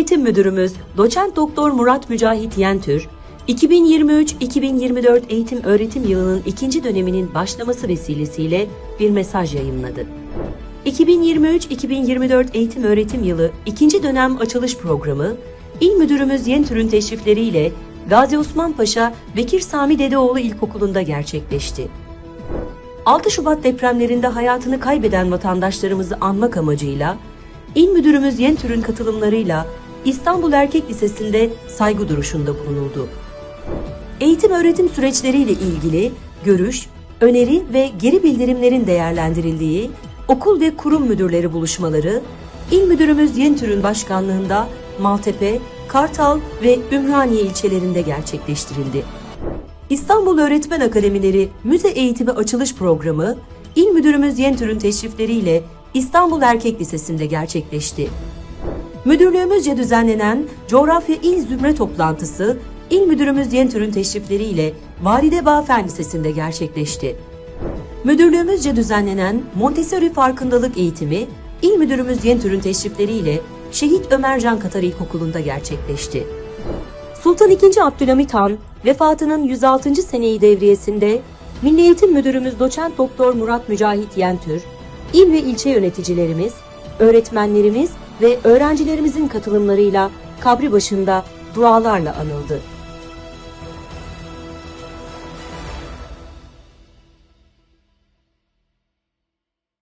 Eğitim Müdürümüz Doçent Doktor Murat Mücahit Yentür, 2023-2024 eğitim öğretim yılının ikinci döneminin başlaması vesilesiyle bir mesaj yayınladı. 2023-2024 eğitim öğretim yılı ikinci dönem açılış programı, İl Müdürümüz Yentür'ün teşrifleriyle Gazi Osman Paşa Bekir Sami Dedeoğlu İlkokulu'nda gerçekleşti. 6 Şubat depremlerinde hayatını kaybeden vatandaşlarımızı anmak amacıyla İl Müdürümüz Yentür'ün katılımlarıyla İstanbul Erkek Lisesi'nde saygı duruşunda bulunuldu. Eğitim öğretim süreçleriyle ilgili görüş, öneri ve geri bildirimlerin değerlendirildiği okul ve kurum müdürleri buluşmaları İl Müdürümüz Yentür'ün başkanlığında Maltepe, Kartal ve Ümraniye ilçelerinde gerçekleştirildi. İstanbul Öğretmen Akademileri Müze Eğitimi Açılış Programı, İl Müdürümüz Yentür'ün teşrifleriyle İstanbul Erkek Lisesi'nde gerçekleşti. Müdürlüğümüzce düzenlenen Coğrafya İl Zümre Toplantısı, İl Müdürümüz Yentür'ün teşrifleriyle Valide Bağfen Lisesi'nde gerçekleşti. Müdürlüğümüzce düzenlenen Montessori Farkındalık Eğitimi, İl Müdürümüz Yentür'ün teşrifleriyle Şehit Ömer Can Katar İlkokulu'nda gerçekleşti. Sultan II. Abdülhamit Han vefatının 106. seneyi devriyesinde Milli Eğitim Müdürümüz Doçent Doktor Murat Mücahit Yentür, il ve ilçe yöneticilerimiz, öğretmenlerimiz ve öğrencilerimizin katılımlarıyla kabri başında dualarla anıldı.